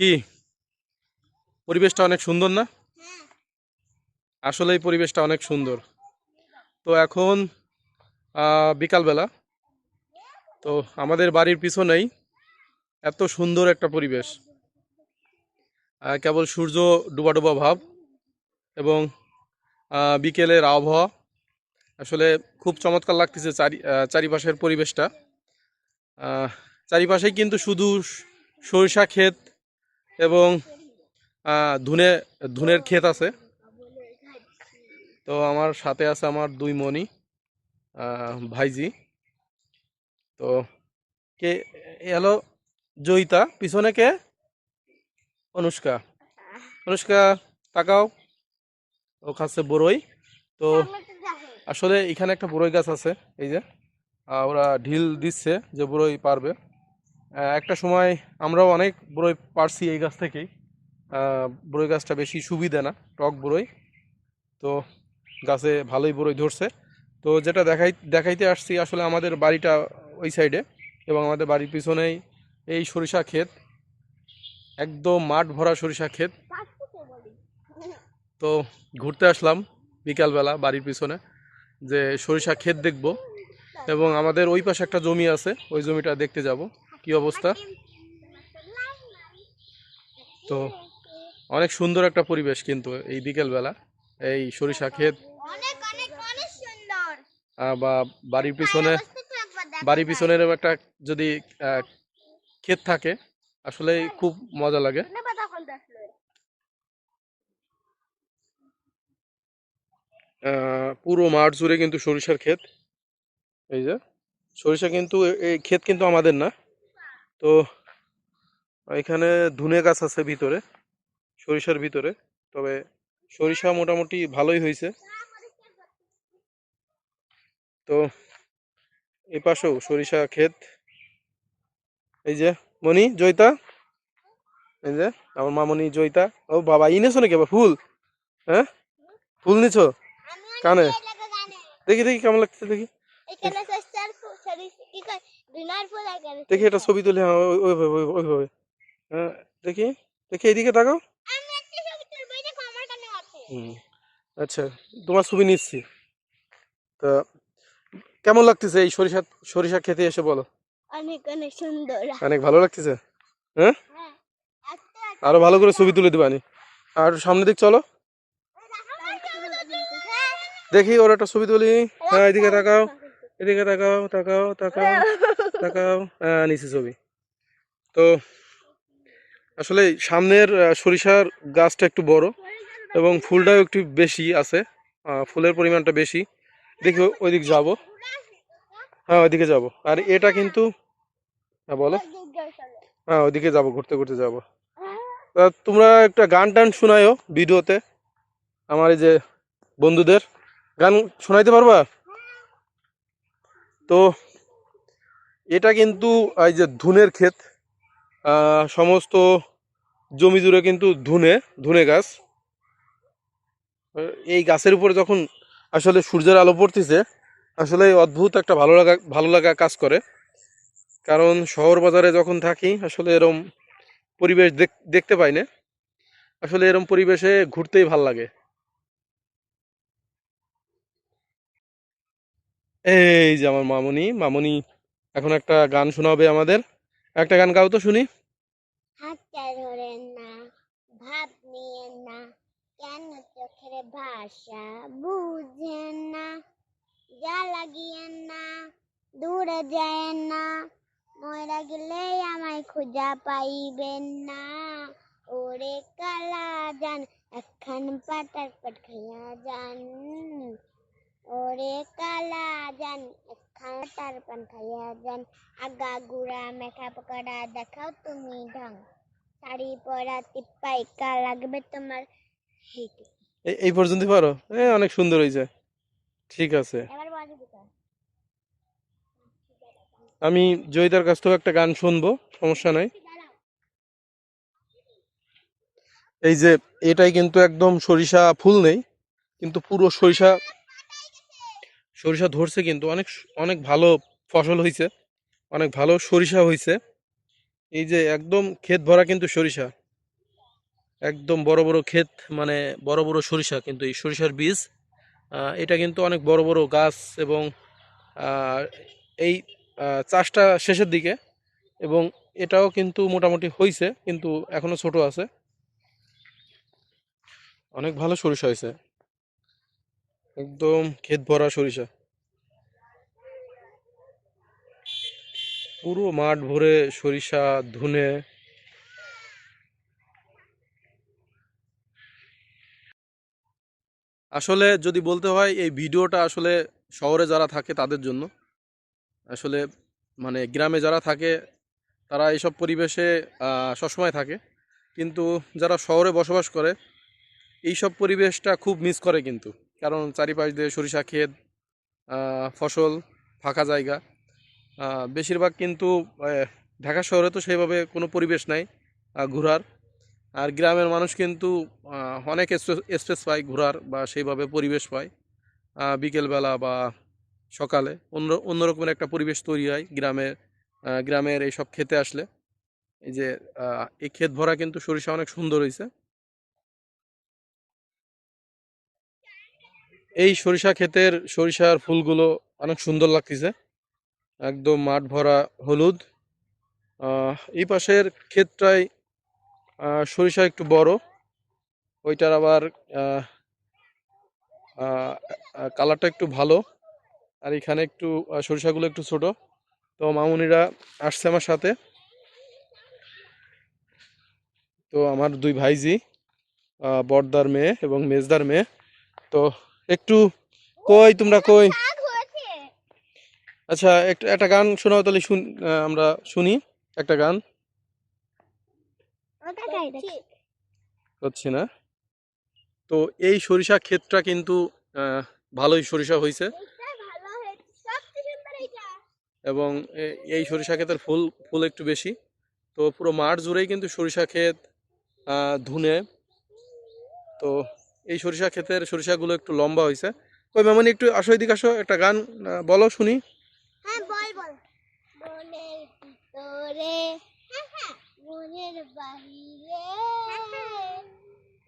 কি? পরিবেশটা অনেক সুন্দর না? আসলে এই পরিবেশটা অনেক সুন্দর। তো এখন বিকালবেলা। তো আমাদের বাড়ির পিছনেই এত সুন্দর একটা পরিবেশ। কেবল সূর্য ডুবা ডুবা ভাব এবং বিকেলের আবহাওয়া। আসলে খুব চমৎকার লাগতেছে চারি চারিপাশের পরিবেশটা। চারিপাশেই কিন্তু শুধু সরিষা ক্ষেত এবং ধুনে, ধুনের ক্ষেত আছে। তো আমার সাথে আছে আমার দুই মনি ভাইজি। তো কে, এ হলো জয়িতা, পিছনে কে? অনুষ্কা। অনুষ্কা, তাকাও। ও খাচ্ছে বড়ই তো আসলে এখানে একটা বড়ই গাছ আছে, এই যে। ওরা ঢিল দিচ্ছে যে বড়ই পারবে। একটা সময় আমরাও অনেক বড়ই পারছি এই গাছ থেকেই। বড়ই গাছটা বেশি সুবিধা না, টক বড়ই। তো গাছে ভালোই বড়ই ধরছে। তো যেটা দেখাই, দেখাইতে আসছি আসলে আমাদের বাড়িটা ওই সাইডে এবং আমাদের বাড়ির পিছনেই এই সরিষা ক্ষেত, একদম মাঠ ভরা সরিষা ক্ষেত। তো ঘুরতে আসলাম বিকালবেলা বাড়ির পিছনে, যে সরিষা ক্ষেত দেখব। এবং আমাদের ওই পাশে একটা জমি আছে, ওই জমিটা দেখতে যাব। কি অবস্থা? তো অনেক সুন্দর একটা পরিবেশ কিন্তু এই বিকেলবেলা। এই সরিষা ক্ষেত। বা বাড়ির পিছনে বাড়ির পিছনের একটা যদি ক্ষেত থাকে আসলে খুব মজা লাগে। পুরো মাঠ জুড়ে কিন্তু সরিষার ক্ষেত। এই যে সরিষা কিন্তু এই ক্ষেত কিন্তু আমাদের না। তো এখানে ধুনে গাছ আছে ভিতরে সরিষার ভিতরে। তবে সরিষা মোটামুটি ভালোই হয়েছে। তো এই পাশেও সরিষা ক্ষেত। এই যে মনি জয়িতা। এই যে আমার মামনি জয়িতা। ও বাবা ইনেছো নাকি আবার ফুল? হ্যাঁ? ফুল নিছো? কানে? দেখি দেখি কেমন লাগছে দেখি এখানে সস্তার ফুল সরিষ কি কয় দিনার ফুল এখানে দেখি এটা ছবি তুলে হ্যাঁ ওই- ওইভাবে দেখি দেখি এইদিকে তাকাও। একটা আচ্ছা তোমার ছবি নিচ্ছি। তা কেমন লাগতেছে এই সরিষা সরিষা খেতে এসে বলো? অনেক অনেক সুন্দর। অনেক ভালো লাগতেছে? হ্যাঁ? হ্যাঁ আরও ভালো করে ছবি তুলে দিবানি আর সামনে দিক চলো। দেখি ওর একটা ছবি তুলি। হ্যাঁ এদিকে তাকাও এদিকে তাকাও তাকাও তাকাও। হ্যাঁ নিচে ছবি। তো আসলে সামনের সরিষার গাছটা একটু বড় এবং ফুলটাও একটু বেশি আছে ফুলের পরিমাণটা বেশি। দেখি ওইদিক যাব। হ্যাঁ ওইদিকে যাব। আর এটা কিন্তু হ্যাঁ বলো। হ্যাঁ ওইদিকে যাব, ঘুরতে ঘুরতে যাব। তোমরা একটা গান টান শোনায়ও ভিডিওতে, আমার এই যে বন্ধুদের। গান শোনাইতে পারবা? তো এটা কিন্তু এই যে ধুনের ক্ষেত সমস্ত জমি জুড়ে কিন্তু ধুনে ধুনে গাছ। এই গাছের উপরে যখন আসলে সূর্যের আলো পড়তেছে, আসলে অদ্ভুত একটা ভালো লাগা ভালো লাগা কাজ করে। কারণ শহর বাজারে যখন থাকি, আসলে এরম পরিবেশ দেখ- দেখতে পাই না। আসলে এরম পরিবেশে ঘুরতেই ভালো লাগে। এই যে আমার মামনি মামনি এখন একটা গান শোনাবে আমাদের। একটা গান গাও তো শুনি। হাতটা ধরেন না, ভাব নিয়েন না, কেন চোখের ভাষা বুঝেন না? যা লাগিয়েন না, দূরে যায়েন না, ময়রা গেলে আমায় খুঁজা পাইবেন না। ওরে কালা যান একখান পাটার পাট খাইয়া যান পান খাইয়া যান আগা গুড়া মেখা পকড়া দেখাও তুমি ঢং শাড়ি পরা টিপ্পাই কা লাগবে তোমার এই এই পর্যন্ত পারো? এ অনেক সুন্দর হয়েছে। ঠিক আছে। আমি জয়িতার কাছ থেকে একটা গান শুনব সমস্যা নাই। এই যে এটাই কিন্তু একদম সরিষা ফুল নেই কিন্তু পুরো সরিষা সরিষা ধরছে কিন্তু অনেক অনেক ভালো ফসল হয়েছে অনেক ভালো সরিষা হয়েছে এই যে একদম ক্ষেত ভরা কিন্তু সরিষা। একদম বড় বড় ক্ষেত মানে বড় বড় সরিষা কিন্তু এই সরিষার বীজ। এটা কিন্তু অনেক বড় বড় গাছ এবং এই চাষটা শেষের দিকে এবং এটাও কিন্তু মোটামুটি হয়েছে কিন্তু এখনও ছোট আছে। অনেক ভালো সরিষা হয়েছে একদম ক্ষেত ভরা সরিষা। পুরো মাঠ ভরে সরিষা, ধুনে। আসলে যদি বলতে হয়, এই ভিডিওটা আসলে শহরে যারা থাকে তাদের জন্য। আসলে মানে গ্রামে যারা থাকে, তারা এইসব পরিবেশে সবসময় থাকে। কিন্তু যারা শহরে বসবাস করে, এইসব পরিবেশটা খুব মিস করে কিন্তু। কারণ চারিপাশ দিয়ে সরিষা ক্ষেত ফসল, ফাঁকা জায়গা। বেশিরভাগ কিন্তু ঢাকা শহরে তো সেইভাবে কোনো পরিবেশ নাই ঘোরার। আর গ্রামের মানুষ কিন্তু অনেক স্পেস পায় ঘোরার বা সেইভাবে পরিবেশ পায়। বিকেলবেলা বা সকালে অন্য, অন্যরকমের একটা পরিবেশ তৈরি হয় গ্রামের গ্রামের এইসব খেতে আসলে। এই যে এই ক্ষেত ভরা কিন্তু সরিষা অনেক সুন্দর হয়েছে এই সরিষা ক্ষেতের সরিষার ফুলগুলো অনেক সুন্দর লাগতেছে। একদম মাঠ ভরা হলুদ। এই পাশের ক্ষেতটায় সরিষা একটু বড়। ওইটার আবার কালারটা একটু ভালো। আর এখানে একটু সরিষাগুলো একটু ছোট। তো মামুনিরা আসছে আমার সাথে। তো আমার দুই ভাইজি আহ, বড়দার মেয়ে এবং মেজদার মেয়ে। তো একটু কই তোমরা কই? আচ্ছা একটা একটা গান শোনাও তাহলে শুন আমরা শুনি। একটা গান। হচ্ছে না। তো এই সরিষা ক্ষেতটা কিন্তু ভালোই সরিষা হয়েছে এবং এই সরিষা ক্ষেতের ফুল ফুল একটু বেশি। তো পুরো মাঠ জুড়েই কিন্তু সরিষা ক্ষেত ধুনে। তো এই সরিষা ক্ষেতের সরিষাগুলো একটু লম্বা হয়েছে কই মামনি একটু আসো এদিকে আসো একটা গান বলো শুনি। হ্যাঁ বল বল। মনের ভিতরে মনের বাহিরে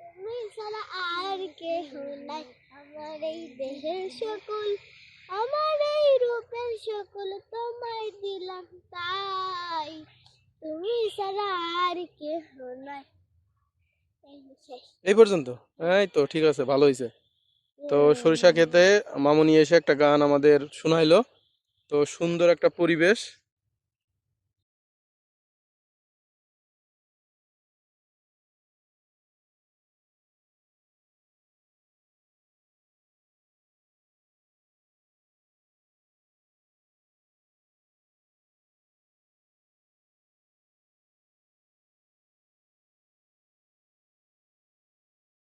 তুমি ছাড়া আর কেহ নাই। আমার এই দেহের সকল আমার এই রূপের সকল তোমায় দিলাম তাই। তুমি ছাড়া আর কেহ নাই। এই এই পর্যন্ত? এই তো ঠিক আছে ভালো হয়েছে তো সরিষা খেতে মামনি এসে একটা গান আমাদের শোনাইলো। তো সুন্দর একটা পরিবেশ।